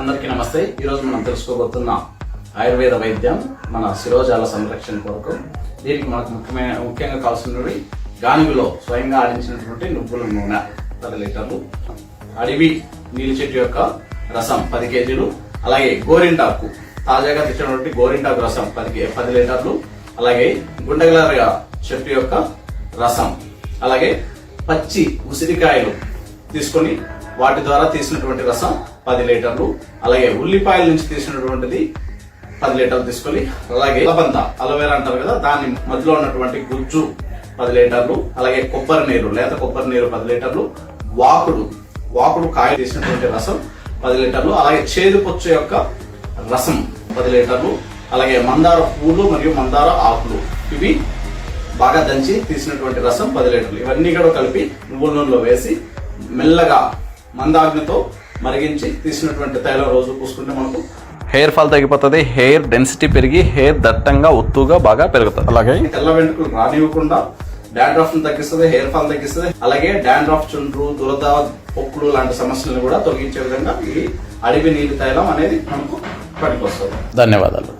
అందరికీ నమస్తే. ఈరోజు మనం తెలుసుకోబోతున్న ఆయుర్వేద వైద్యం మన శిరోజాల సంరక్షణ కొరకు. దీనికి మనకు ముఖ్యమైన ముఖ్యంగా కావాల్సినవి గానుగులో స్వయంగా ఆడించినటువంటి నువ్వుల నూనె పది లీటర్లు అడవి నీలి చెట్టు యొక్క రసం పది కేజీలు అలాగే గోరింటాకు తాజాగా తెచ్చినటువంటి గోరింటాకు రసం పది పది లీటర్లు అలాగే గుండెగలరగా చెట్టు యొక్క రసం అలాగే పచ్చి ఉసిరికాయలు తీసుకొని వాటి ద్వారా తీసినటువంటి రసం పది లీటర్లు అలాగే ఉల్లిపాయల నుంచి తీసినటువంటిది పది లీటర్లు తీసుకొని అలాగే లబంద అలోవేరా అంటారు కదా దాని మధ్యలో ఉన్నటువంటి గుజ్జు పది లీటర్లు అలాగే కొబ్బరి నీరు లేత కొబ్బరి నీరు పది లీటర్లు వాకుడు వాకుడు కాయ తీసినటువంటి రసం పది లీటర్లు అలాగే చేదు పొచ్చు యొక్క రసం పది లీటర్లు అలాగే మందార పూలు మరియు మందార ఆకులు. ఇవి బాగా దంచి తీసినటువంటి రసం పది లీటర్లు. ఇవన్నీ కూడా కలిపి నువ్వుల నూనెలో వేసి మెల్లగా మందాగ్నితో మరిగించి తీసినటువంటి తైలం రోజు పూసుకుంటే మనకు హెయిర్ ఫాల్ తగ్గిపోతుంది హెయిర్ డెన్సిటీ పెరిగి హెయిర్ దట్టంగా ఒత్తుగా బాగా పెరుగుతుంది. అలాగే తెల్ల వెంట్రుకలు రానివ్వకుండా డాండ్రఫ్ని తగ్గిస్తుంది హెయిర్ ఫాల్ తగ్గిస్తుంది. అలాగే డాండ్రఫ్ చుండ్రు దురద పొక్కులు లాంటి సమస్యలను కూడా తొలగించే విధంగా ఈ అడవి నీటి తైలం అనేది మనకు పనికొస్తుంది. ధన్యవాదాలు.